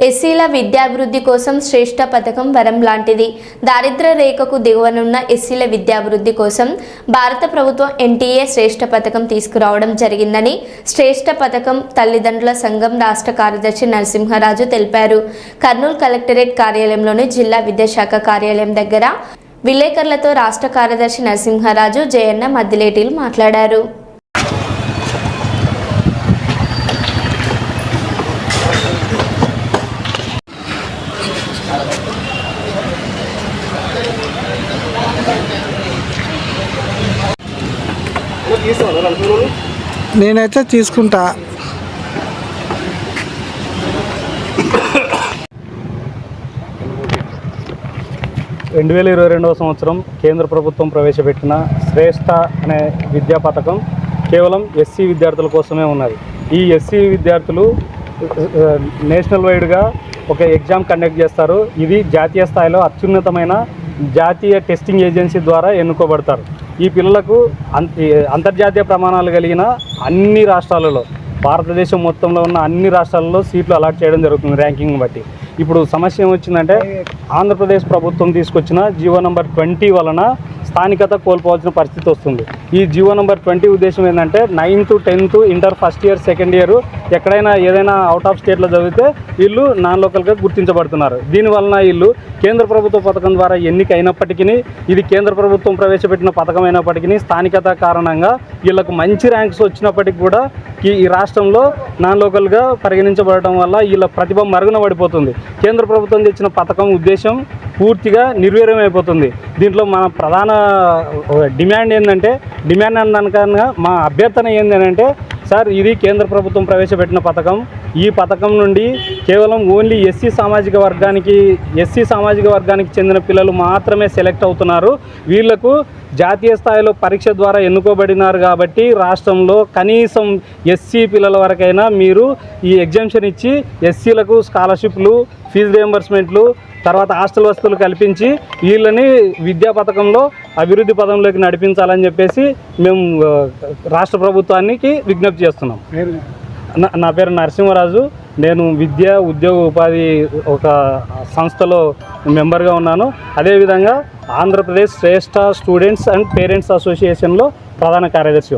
ఎస్సీల విద్యాభివృద్ధి కోసం శ్రేష్ఠ పథకం వరం లాంటిది. దారిద్ర్య రేఖకు దిగువనున్న ఎస్సీల విద్యాభివృద్ధి కోసం భారత ప్రభుత్వం ఎన్టీఏ శ్రేష్ఠ పథకం తీసుకురావడం జరిగిందని శ్రేష్ఠ పథకం తల్లిదండ్రుల సంఘం రాష్ట్ర కార్యదర్శి నరసింహరాజు తెలిపారు. కర్నూలు కలెక్టరేట్ కార్యాలయంలోని జిల్లా విద్యాశాఖ కార్యాలయం దగ్గర విలేకరులతో రాష్ట్ర కార్యదర్శి నరసింహరాజు జయన్న మద్దిలేటిలు మాట్లాడారు. నేనైతే తీసుకుంటా. రెండు వేల ఇరవై రెండవ సంవత్సరం కేంద్ర ప్రభుత్వం ప్రవేశపెట్టిన శ్రేష్ట అనే విద్యా పథకం కేవలం ఎస్సీ విద్యార్థుల కోసమే ఉన్నది. ఈ ఎస్సీ విద్యార్థులు నేషనల్ వైడ్గా ఒక ఎగ్జామ్ కండక్ట్ చేస్తారు. ఇది జాతీయ స్థాయిలో అత్యున్నతమైన జాతీయ టెస్టింగ్ ఏజెన్సీ ద్వారా ఎన్నుకోబడతారు. ఈ పిల్లలకు అం- అంతర్జాతీయ ప్రమాణాలు కలిగిన అన్ని రాష్ట్రాలలో భారతదేశం మొత్తంలో ఉన్న అన్ని రాష్ట్రాలలో సీట్లు అలాట్ చేయడం జరుగుతుంది ర్యాంకింగ్ బట్టి. ఇప్పుడు సమస్య ఏమొచ్చిందంటే ఆంధ్రప్రదేశ్ ప్రభుత్వం తీసుకొచ్చిన జీవో నంబర్ ట్వంటీ వలన స్థానికత కోల్పోవాల్సిన పరిస్థితి వస్తుంది. ఈ జీవో నెంబర్ ట్వంటీ ఉద్దేశం ఏంటంటే ninth tenth inter first year second year ఎక్కడైనా ఏదైనా అవుట్ ఆఫ్ స్టేట్లో చదివితే వీళ్ళు నాన్ లోకల్గా గుర్తించబడుతున్నారు. దీనివలన వీళ్ళు కేంద్ర ప్రభుత్వ పథకం ద్వారా ఎన్నిక అయినప్పటికీ ఇది కేంద్ర ప్రభుత్వం ప్రవేశపెట్టిన పథకం అయినప్పటికీ స్థానికత కారణంగా వీళ్ళకు మంచి ర్యాంక్స్ వచ్చినప్పటికి కూడా ఈ ఈ రాష్ట్రంలో నాన్ లోకల్గా పరిగణించబడటం వల్ల వీళ్ళ ప్రతిభ మరుగున పడిపోతుంది. కేంద్ర ప్రభుత్వం తెచ్చిన పథకం ఉద్దేశం పూర్తిగా నిర్వీర్యం అయిపోతుంది దీంట్లో మన ప్రధాన డిమాండ్ ఏంటంటే డిమాండ్ అనకనగా మా అభ్యర్థన ఏంటంటే సార్ ఇది కేంద్ర ప్రభుత్వం ప్రవేశపెట్టిన పథకం. ఈ పథకం నుండి కేవలం ఓన్లీ ఎస్సీ సామాజిక వర్గానికి ఎస్సీ సామాజిక వర్గానికి చెందిన పిల్లలు మాత్రమే సెలెక్ట్ అవుతున్నారు. వీళ్ళకు జాతీయ స్థాయిలో పరీక్ష ద్వారా ఎన్నుకోబడినారు కాబట్టి రాష్ట్రంలో కనీసం ఎస్సీ పిల్లల వరకైనా మీరు ఈ ఎగ్జామ్షన్ ఇచ్చి ఎస్సీలకు స్కాలర్షిప్లు ఫీజు రియంబర్స్మెంట్లు తర్వాత హాస్టల్ వసతులు కల్పించి వీళ్ళని విద్యా పథకంలో అభివృద్ధి పదంలోకి నడిపించాలని చెప్పేసి మేము రాష్ట్ర ప్రభుత్వానికి విజ్ఞప్తి చేస్తున్నాం. నా పేరు నరసింహరాజు. నేను విద్య ఉద్యోగ ఉపాధి ఒక సంస్థలో మెంబర్గా ఉన్నాను. అదేవిధంగా Andhra Pradesh Shreshta students and parents అసోసియేషన్లో ప్రధాన కార్యదర్శి.